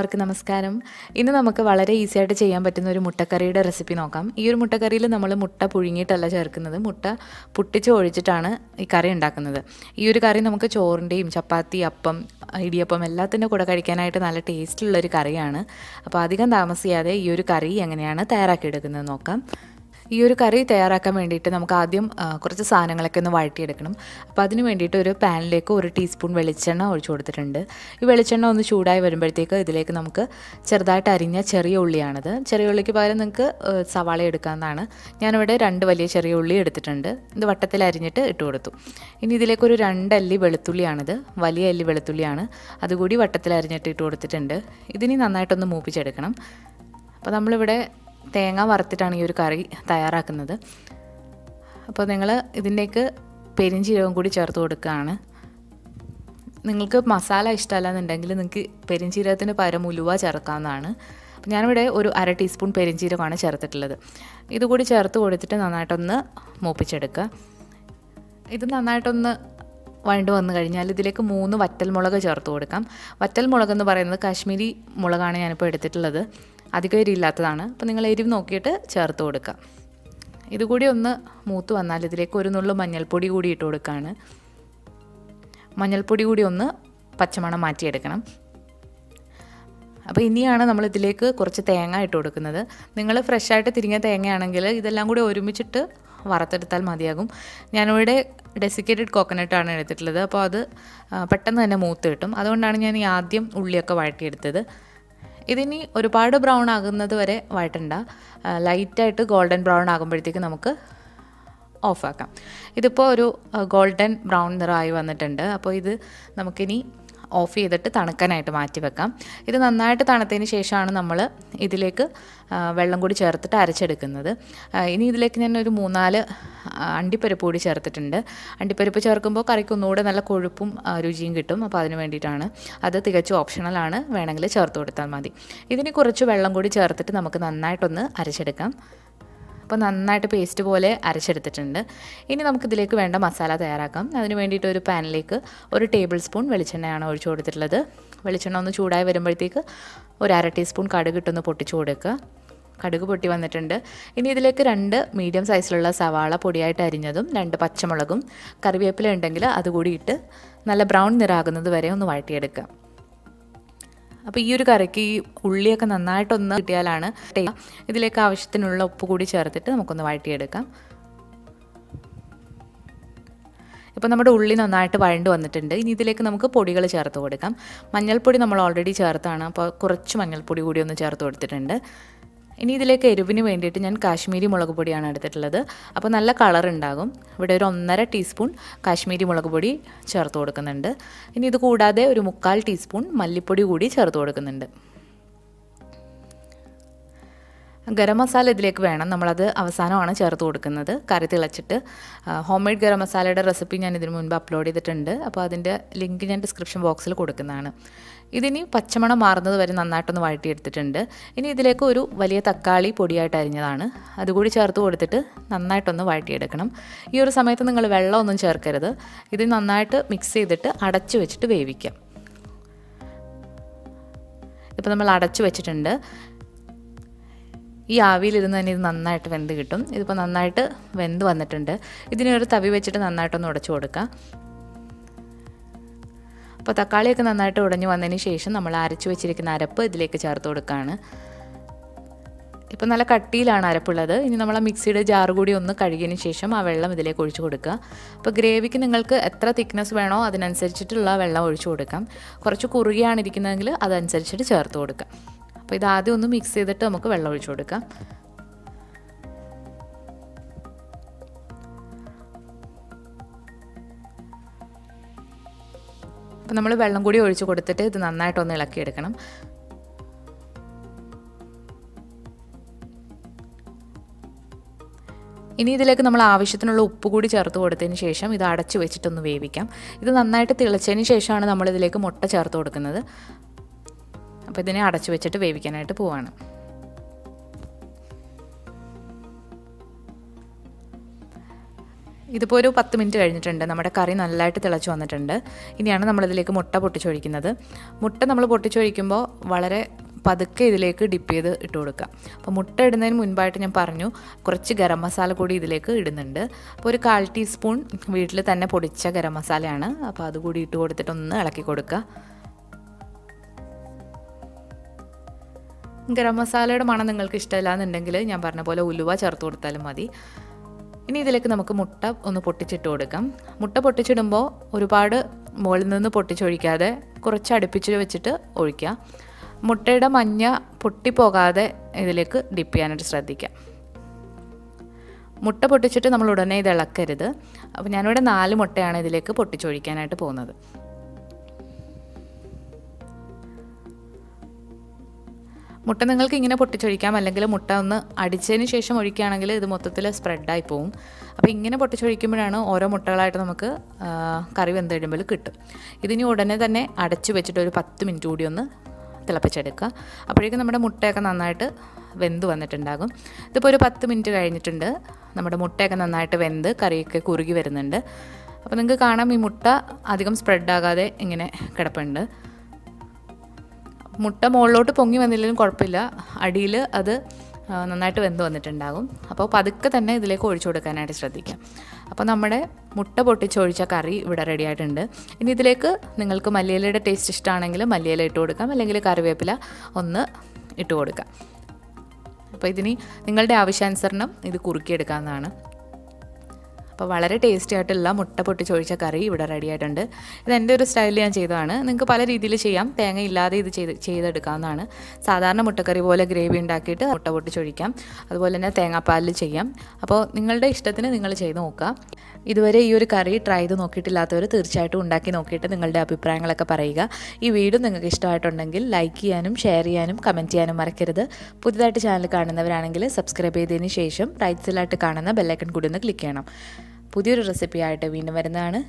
എല്ലാവർക്കും നമസ്കാരം. ഇന്ന് നമുക്ക് വളരെ ഈസി ആയിട്ട് ചെയ്യാൻ പറ്റുന്ന ഒരു മുട്ടക്കറിയുടെ റെസിപ്പി നോക്കാം. ഈ ഒരു മുട്ടക്കറിയിൽ നമ്മൾ മുട്ട പുഴുങ്ങിയിട്ടല്ല ചേർക്കുന്നത്. മുട്ട പൊട്ടിച്ച് ഒഴിച്ചിട്ടാണ് ഈ കറി ഉണ്ടാക്കുന്നത്. ഈ ഒരു കറി നമുക്ക് ചോറിന്റെയും ചപ്പാത്തി അപ്പം ഇടിയപ്പം എല്ലാത്തിന്റെ കൂടെ കഴിക്കാനായിട്ട് നല്ല ടേസ്റ്റുള്ളൊരു കറിയാണ്. അപ്പോൾ അധികം താമസിയാതെ ഈ ഒരു കറി എങ്ങനെയാണ് തയ്യാറാക്കിയെടുക്കുന്നത് നോക്കാം. ഈ ഒരു കറി തയ്യാറാക്കാൻ വേണ്ടിയിട്ട് നമുക്ക് ആദ്യം കുറച്ച് സാധനങ്ങളൊക്കെ ഒന്ന് വഴറ്റിയെടുക്കണം. അപ്പോൾ അതിന് വേണ്ടിയിട്ട് ഒരു പാനിലേക്ക് ഒരു ടീസ്പൂൺ വെളിച്ചെണ്ണ ഒഴിച്ചു കൊടുത്തിട്ടുണ്ട്. ഈ വെളിച്ചെണ്ണ ഒന്ന് ചൂടായി വരുമ്പോഴത്തേക്ക് ഇതിലേക്ക് നമുക്ക് ചെറുതായിട്ട് അരിഞ്ഞ ചെറിയ ഉള്ളിയാണിത്. ചെറിയ ഉള്ളിക്ക് പകരം നിങ്ങൾക്ക് സവാള എടുക്കാവുന്നതാണ്. ഞാനിവിടെ രണ്ട് വലിയ ചെറിയ ഉള്ളി എടുത്തിട്ടുണ്ട്. ഇത് വട്ടത്തിൽ അരിഞ്ഞിട്ട് ഇട്ട് കൊടുത്തു. ഇനി ഇതിലേക്ക് ഒരു രണ്ട് അല്ലി വെളുത്തുള്ളിയാണിത്. വലിയ അല്ലി വെളുത്തുള്ളിയാണ്. അതുകൂടി വട്ടത്തിൽ അരിഞ്ഞിട്ട് ഇട്ട് കൊടുത്തിട്ടുണ്ട്. ഇതിനി നന്നായിട്ടൊന്ന് മൂപ്പിച്ചെടുക്കണം. അപ്പോൾ നമ്മളിവിടെ തേങ്ങ വറുത്തിട്ടാണ് ഈ ഒരു കറി തയ്യാറാക്കുന്നത്. അപ്പോൾ നിങ്ങൾ ഇതിന്റെക്ക് പെരിഞ്ചീരകം കൂടി ചേർത്ത് കൊടുക്കുകയാണ്. നിങ്ങൾക്ക് മസാല ഇഷ്ടമല്ലാന്നുണ്ടെങ്കിൽ നിങ്ങൾക്ക് പെരിഞ്ചീരകത്തിന് പകരം ഉലുവ ചേർക്കാവുന്നതാണ്. ഞാനിവിടെ ഒരു അര ടീസ്പൂൺ പെരിഞ്ചീരകമാണ് ചേർത്തിട്ടുള്ളത്. ഇതുകൂടി ചേർത്ത് കൊടുത്തിട്ട് നന്നായിട്ടൊന്ന് മൂപ്പിച്ചെടുക്കുക. ഇത് നന്നായിട്ടൊന്ന് വഴണ്ട് വന്നു കഴിഞ്ഞാൽ ഇതിലേക്ക് മൂന്ന് വറ്റൽമുളക് ചേർത്ത് കൊടുക്കാം. വറ്റൽമുളക് എന്ന് പറയുന്നത് കാശ്മീരി മുളകാണ് ഞാനിപ്പോൾ എടുത്തിട്ടുള്ളത്. അധികം എരിയില്ലാത്തതാണ് അപ്പോൾ നിങ്ങൾ എരിവ് നോക്കിയിട്ട് ചേർത്ത് കൊടുക്കുക. ഇതുകൂടി ഒന്ന് മൂത്ത് വന്നാൽ ഇതിലേക്ക് ഒരു നുള്ളു മഞ്ഞൾപ്പൊടി കൂടി ഇട്ട് കൊടുക്കുകയാണ്. മഞ്ഞൾപ്പൊടി കൂടി ഒന്ന് പച്ചമണം മാറ്റിയെടുക്കണം. അപ്പോൾ ഇനിയാണ് നമ്മൾ ഇതിലേക്ക് കുറച്ച് തേങ്ങ ഇട്ട് കൊടുക്കുന്നത്. നിങ്ങൾ ഫ്രഷായിട്ട് തിരിഞ്ഞ തേങ്ങയാണെങ്കിൽ ഇതെല്ലാം കൂടി ഒരുമിച്ചിട്ട് വറുത്തെടുത്താൽ മതിയാകും. ഞാനിവിടെ ഡെസിക്കേറ്റഡ് കോക്കനട്ടാണ് എടുത്തിട്ടുള്ളത്. അപ്പോൾ അത് പെട്ടെന്ന് തന്നെ മൂത്ത് കിട്ടും. അതുകൊണ്ടാണ് ഞാൻ ഈ ആദ്യം ഉള്ളിയൊക്കെ വഴറ്റിയെടുത്തത്. ഇതിനി ഒരുപാട് ബ്രൗൺ ആകുന്നത് വരെ വഴറ്റണ്ട. ലൈറ്റായിട്ട് ഗോൾഡൻ ബ്രൗൺ ആകുമ്പോഴത്തേക്ക് നമുക്ക് ഓഫാക്കാം ഇതിപ്പോൾ ഒരു ഗോൾഡൻ ബ്രൗൺ നിറമായി വന്നിട്ടുണ്ട്. അപ്പോൾ ഇത് നമുക്കിനി ഓഫ് ചെയ്തിട്ട് തണുക്കാനായിട്ട് മാറ്റി വെക്കാം. ഇത് നന്നായിട്ട് തണുത്തതിന് ശേഷമാണ് നമ്മൾ ഇതിലേക്ക് വെള്ളം കൂടി ചേർത്തിട്ട് അരച്ചെടുക്കുന്നത്. ഇനി ഇതിലേക്ക് ഞാൻ ഒരു മൂന്നാൽ അണ്ടിപ്പരിപ്പ് കൂടി ചേർത്തിട്ടുണ്ട്. അണ്ടിപ്പരിപ്പ് ചേർക്കുമ്പോൾ കറിക്ക് ഒന്നുകൂടെ നല്ല കൊഴുപ്പും രുചിയും കിട്ടും. അപ്പോൾ അതിന് വേണ്ടിയിട്ടാണ് അത് തികച്ചും ഓപ്ഷണലാണ് വേണമെങ്കിൽ ചേർത്ത് കൊടുത്താൽ മതി. ഇതിന് കുറച്ച് വെള്ളം കൂടി ചേർത്തിട്ട് നമുക്ക് നന്നായിട്ടൊന്ന് അരച്ചെടുക്കാം. അപ്പോൾ നന്നായിട്ട് പേസ്റ്റ് പോലെ അരച്ചെടുത്തിട്ടുണ്ട്. ഇനി നമുക്കിതിലേക്ക് വേണ്ട മസാല തയ്യാറാക്കാം. അതിന് വേണ്ടിയിട്ട് ഒരു പാനിലേക്ക് ഒരു ടേബിൾ സ്പൂൺ വെളിച്ചെണ്ണയാണ് ഒഴിച്ചു കൊടുത്തിട്ടുള്ളത്. വെളിച്ചെണ്ണ ഒന്ന് ചൂടായി വരുമ്പോഴത്തേക്ക് ഒരു അര ടീസ്പൂൺ കടുക് ഇട്ടൊന്ന് പൊട്ടിച്ചു കൊടുക്കുക. കടുക് പൊട്ടി വന്നിട്ടുണ്ട്. ഇനി ഇതിലേക്ക് രണ്ട് മീഡിയം സൈസിലുള്ള സവാള പൊടിയായിട്ട് അരിഞ്ഞതും രണ്ട് പച്ചമുളകും കറിവേപ്പില ഉണ്ടെങ്കിൽ അതുകൂടി ഇട്ട് നല്ല ബ്രൗൺ നിറാകുന്നത് വരെ ഒന്ന് വഴറ്റിയെടുക്കുക. അപ്പോൾ ഈ ഒരു കറിക്ക് ഈ ഉള്ളിയൊക്കെ നന്നായിട്ടൊന്ന് കിട്ടിയാലാണ് ഇതിലേക്ക് ആവശ്യത്തിനുള്ള ഉപ്പ് കൂടി ചേർത്തിട്ട് നമുക്കൊന്ന് വഴറ്റിയെടുക്കാം. ഇപ്പോൾ നമ്മുടെ ഉള്ളി നന്നായിട്ട് വഴണ്ട് വന്നിട്ടുണ്ട്. ഇനി ഇതിലേക്ക് നമുക്ക് പൊടികൾ ചേർത്ത് കൊടുക്കാം. മഞ്ഞൾപ്പൊടി നമ്മൾ ഓൾറെഡി ചേർത്താണ്. അപ്പോൾ കുറച്ച് മഞ്ഞൾപ്പൊടി കൂടി ഒന്ന് ചേർത്ത് കൊടുത്തിട്ടുണ്ട്. ഇനി ഇതിലേക്ക് എരിവിന് വേണ്ടിയിട്ട് ഞാൻ കാശ്മീരി മുളക് പൊടിയാണ് എടുത്തിട്ടുള്ളത്. അപ്പോൾ നല്ല കളർ ഉണ്ടാകും. ഇവിടെ ഒരു ഒന്നര ടീസ്പൂൺ കാശ്മീരി മുളക് പൊടി ചേർത്ത് കൊടുക്കുന്നുണ്ട്. ഇനി ഇത് കൂടാതെ ഒരു മുക്കാൽ ടീസ്പൂൺ മല്ലിപ്പൊടി കൂടി ചേർത്ത് കൊടുക്കുന്നുണ്ട്. ഗരം മസാല ഇതിലേക്ക് വേണം. നമ്മളത് അവസാനമാണ് ചേർത്ത് കൊടുക്കുന്നത്. കറി തിളച്ചിട്ട് ഹോം മെയ്ഡ് ഗരം മസാലയുടെ റെസിപ്പി ഞാൻ ഇതിനു മുൻപ് അപ്ലോഡ് ചെയ്തിട്ടുണ്ട്. അപ്പോൾ അതിന്റെ ലിങ്ക് ഞാൻ ഡിസ്ക്രിപ്ഷൻ ബോക്സിൽ കൊടുക്കുന്നതാണ്. ഇതിനി പച്ചമണം മാറുന്നത് വരെ നന്നായിട്ടൊന്ന് വഴറ്റിയെടുത്തിട്ടുണ്ട്. ഇനി ഇതിലേക്ക് ഒരു വലിയ തക്കാളി പൊടിയായിട്ട് അരിഞ്ഞതാണ്. അതുകൂടി ചേർത്ത് കൊടുത്തിട്ട് നന്നായിട്ടൊന്ന് വഴറ്റിയെടുക്കണം. ഈ ഒരു സമയത്ത് നിങ്ങൾ വെള്ളമൊന്നും ചേർക്കരുത്. ഇത് നന്നായിട്ട് മിക്സ് ചെയ്തിട്ട് അടച്ചു വെച്ചിട്ട് വേവിക്കാം. ഇപ്പോൾ നമ്മൾ അടച്ചു വെച്ചിട്ടുണ്ട്. ഈ ആവിയിലിരുന്ന് തന്നെ ഇത് നന്നായിട്ട് വെന്ത് കിട്ടും. ഇതിപ്പോൾ നന്നായിട്ട് വെന്ത് വന്നിട്ടുണ്ട്. ഇതിനെ ഒരു തവി വെച്ചിട്ട് നന്നായിട്ടൊന്ന് ഉടച്ചു കൊടുക്കുക അപ്പോൾ തക്കാളിയൊക്കെ നന്നായിട്ട് ഉടഞ്ഞു വന്നതിന് ശേഷം നമ്മൾ അരച്ചു വെച്ചിരിക്കുന്ന അരപ്പ് ഇതിലേക്ക് ചേർത്ത് കൊടുക്കുകയാണ് ഇപ്പം നല്ല കട്ടിയിലാണ് അരപ്പുള്ളത്. ഇനി നമ്മൾ ആ മിക്സിയുടെ ജാർ കൂടി ഒന്ന് കഴുകിയതിന് ശേഷം ആ വെള്ളം ഇതിലേക്ക് ഒഴിച്ചു കൊടുക്കുക. അപ്പോൾ ഗ്രേവിക്ക് നിങ്ങൾക്ക് എത്ര തിക്നെസ് വേണോ അതിനനുസരിച്ചിട്ടുള്ള വെള്ളം ഒഴിച്ചു കൊടുക്കാം. കുറച്ച് കുറുകിയാണ് ഇരിക്കുന്നതെങ്കിൽ അതനുസരിച്ചിട്ട് ചേർത്ത് കൊടുക്കാം അപ്പോൾ ഇത് ആദ്യം ഒന്ന് മിക്സ് ചെയ്തിട്ട് നമുക്ക് വെള്ളം ഒഴിച്ചു കൊടുക്കാം. അപ്പോൾ നമ്മൾ വെള്ളം കൂടി ഒഴിച്ചു കൊടുത്തിട്ട് ഇത് നന്നായിട്ടൊന്ന് ഇളക്കിയെടുക്കണം. ഇനി ഇതിലേക്ക് നമ്മൾ ആവശ്യത്തിനുള്ള ഉപ്പ് കൂടി ചേർത്ത് കൊടുത്തതിന് ശേഷം ഇത് അടച്ചു വെച്ചിട്ടൊന്ന് വേവിക്കാം. ഇത് നന്നായിട്ട് തിളച്ചതിന് ശേഷമാണ് നമ്മൾ ഇതിലേക്ക് മുട്ട ചേർത്ത് കൊടുക്കുന്നത്. അപ്പോൾ ഇതിനെ അടച്ചു വെച്ചിട്ട് വേവിക്കാനായിട്ട് പോവാണ്. ഇതിപ്പോൾ ഒരു പത്ത് മിനിറ്റ് കഴിഞ്ഞിട്ടുണ്ട്. നമ്മുടെ കറി നല്ലതായിട്ട് തിളച്ച് വന്നിട്ടുണ്ട്. ഇനിയാണ് നമ്മളിതിലേക്ക് മുട്ട പൊട്ടിച്ചൊഴിക്കുന്നത്. മുട്ട നമ്മൾ പൊട്ടിച്ചൊഴിക്കുമ്പോൾ വളരെ പതുക്കെ ഇതിലേക്ക് ഡിപ്പ് ചെയ്ത് ഇട്ട് കൊടുക്കുക. അപ്പോൾ മുട്ട ഇടുന്നതിന് മുൻപായിട്ട് ഞാൻ പറഞ്ഞു കുറച്ച് ഗരം മസാല കൂടി ഇതിലേക്ക് ഇടുന്നുണ്ട്. അപ്പോൾ ഒരു കാൽ ടീസ്പൂൺ വീട്ടിൽ തന്നെ പൊടിച്ച ഗരം മസാലയാണ്. അപ്പോൾ അതുകൂടി ഇട്ട് കൊടുത്തിട്ട് ഒന്ന് ഇളക്കി കൊടുക്കുക. ഗരം മസാലയുടെ മണം നിങ്ങൾക്ക് ഇഷ്ടമില്ല എന്നുണ്ടെങ്കിൽ ഞാൻ പറഞ്ഞ പോലെ ഉലുവ ചേർത്ത് കൊടുത്താലും മതി. ഇനി ഇതിലേക്ക് നമുക്ക് മുട്ട ഒന്ന് പൊട്ടിച്ചിട്ട് കൊടുക്കാം. മുട്ട പൊട്ടിച്ചിടുമ്പോൾ ഒരുപാട് മുകളിൽ നിന്ന് പൊട്ടിച്ചൊഴിക്കാതെ കുറച്ച് അടുപ്പിച്ച് വെച്ചിട്ട് ഒഴിക്കുക. മുട്ടയുടെ മഞ്ഞ പൊട്ടിപ്പോകാതെ ഇതിലേക്ക് ഡിപ്പ് ചെയ്യാനായിട്ട് ശ്രദ്ധിക്കാം മുട്ട പൊട്ടിച്ചിട്ട് നമ്മൾ ഉടനെ ഇത് ഇളക്കരുത്. അപ്പോൾ ഞാനിവിടെ നാല് മുട്ടയാണ് ഇതിലേക്ക് പൊട്ടിച്ചൊഴിക്കാനായിട്ട് പോകുന്നത്. മുട്ട നിങ്ങൾക്ക് ഇങ്ങനെ പൊട്ടിച്ചൊഴിക്കാം അല്ലെങ്കിൽ മുട്ട ഒന്ന് അടിച്ചതിന് ശേഷം ഒഴിക്കുകയാണെങ്കിൽ ഇത് മൊത്തത്തിൽ സ്പ്രെഡായി പോവും. അപ്പോൾ ഇങ്ങനെ പൊട്ടിച്ചൊഴിക്കുമ്പോഴാണ് ഓരോ മുട്ടകളായിട്ട് നമുക്ക് കറി വെന്ത് കഴിയുമ്പോൾ കിട്ടും ഇതിനി ഉടനെ തന്നെ അടച്ചു വെച്ചിട്ട് ഒരു പത്ത് മിനിറ്റ് കൂടി ഒന്ന് തിളപ്പിച്ചെടുക്കുക. അപ്പോഴേക്കും നമ്മുടെ മുട്ടയൊക്കെ നന്നായിട്ട് വെന്ത് വന്നിട്ടുണ്ടാകും. ഇതിപ്പോൾ ഒരു പത്ത് മിനിറ്റ് കഴിഞ്ഞിട്ടുണ്ട്. നമ്മുടെ മുട്ടയൊക്കെ നന്നായിട്ട് വെന്ത് കറിയൊക്കെ കുറുകി വരുന്നുണ്ട്. അപ്പോൾ നിങ്ങൾക്ക് കാണാം ഈ മുട്ട അധികം സ്പ്രെഡാകാതെ ഇങ്ങനെ കിടപ്പുണ്ട്. മുട്ട മുകളിലോട്ട് പൊങ്ങി വന്നില്ലെങ്കിലും കുഴപ്പമില്ല. അടിയിൽ അത് നന്നായിട്ട് വെന്ത് വന്നിട്ടുണ്ടാകും. അപ്പോൾ പതുക്കെ തന്നെ ഇതിലേക്ക് ഒഴിച്ചു കൊടുക്കാനായിട്ട് ശ്രദ്ധിക്കാം. അപ്പോൾ നമ്മുടെ മുട്ട പൊട്ടിച്ചൊഴിച്ച കറി ഇവിടെ റെഡി ആയിട്ടുണ്ട്. ഇനി ഇതിലേക്ക് നിങ്ങൾക്ക് മല്ലിയിലയുടെ ടേസ്റ്റ് ഇഷ്ടമാണെങ്കിൽ മല്ലിയില ഇട്ട് കൊടുക്കാം. അല്ലെങ്കിൽ കറിവേപ്പില ഒന്ന് ഇട്ട് കൊടുക്കാം. അപ്പോൾ ഇതിന് നിങ്ങളുടെ ആവശ്യാനുസരണം ഇത് കുറുക്കിയെടുക്കാവുന്നതാണ്. അപ്പോൾ വളരെ ടേസ്റ്റി ആയിട്ടുള്ള മുട്ട പൊട്ടിച്ചൊഴിച്ച കറി ഇവിടെ റെഡി ആയിട്ടുണ്ട്. ഇത് എന്റെ ഒരു സ്റ്റൈലിൽ ഞാൻ ചെയ്തതാണ്. നിങ്ങൾക്ക് പല രീതിയിൽ ചെയ്യാം. തേങ്ങ ഇല്ലാതെ ഇത് ചെയ്ത് ചെയ്തെടുക്കാവുന്നതാണ്. സാധാരണ മുട്ടക്കറി പോലെ ഗ്രേവി ഉണ്ടാക്കിയിട്ട് മുട്ട പൊട്ടിച്ചൊഴിക്കാം. അതുപോലെ തന്നെ തേങ്ങാപ്പാലിൽ ചെയ്യാം. അപ്പോൾ നിങ്ങളുടെ ഇഷ്ടത്തിന് നിങ്ങൾ ചെയ്ത് നോക്കുക. ഇതുവരെ ഈ ഒരു കറി ട്രൈ ചെയ്ത് നോക്കിയിട്ടില്ലാത്തവർ തീർച്ചയായിട്ടും ഉണ്ടാക്കി നോക്കിയിട്ട് നിങ്ങളുടെ അഭിപ്രായങ്ങളൊക്കെ പറയുക. ഈ വീഡിയോ നിങ്ങൾക്ക് ഇഷ്ടമായിട്ടുണ്ടെങ്കിൽ ലൈക്ക് ചെയ്യാനും ഷെയർ ചെയ്യാനും കമന്റ് ചെയ്യാനും മറക്കരുത്. പുതുതായിട്ട് ചാനൽ കാണുന്നവരാണെങ്കിൽ സബ്സ്ക്രൈബ് ചെയ്തതിന് ശേഷം റൈറ്റ് സൈഡിലായിട്ട് കാണുന്ന ബെല്ലൈക്കൺ കൂടി ഒന്ന് ക്ലിക്ക് ചെയ്യണം. പുതിയൊരു റെസിപ്പിയായിട്ട് വീണ്ടും വരുന്നതാണ്.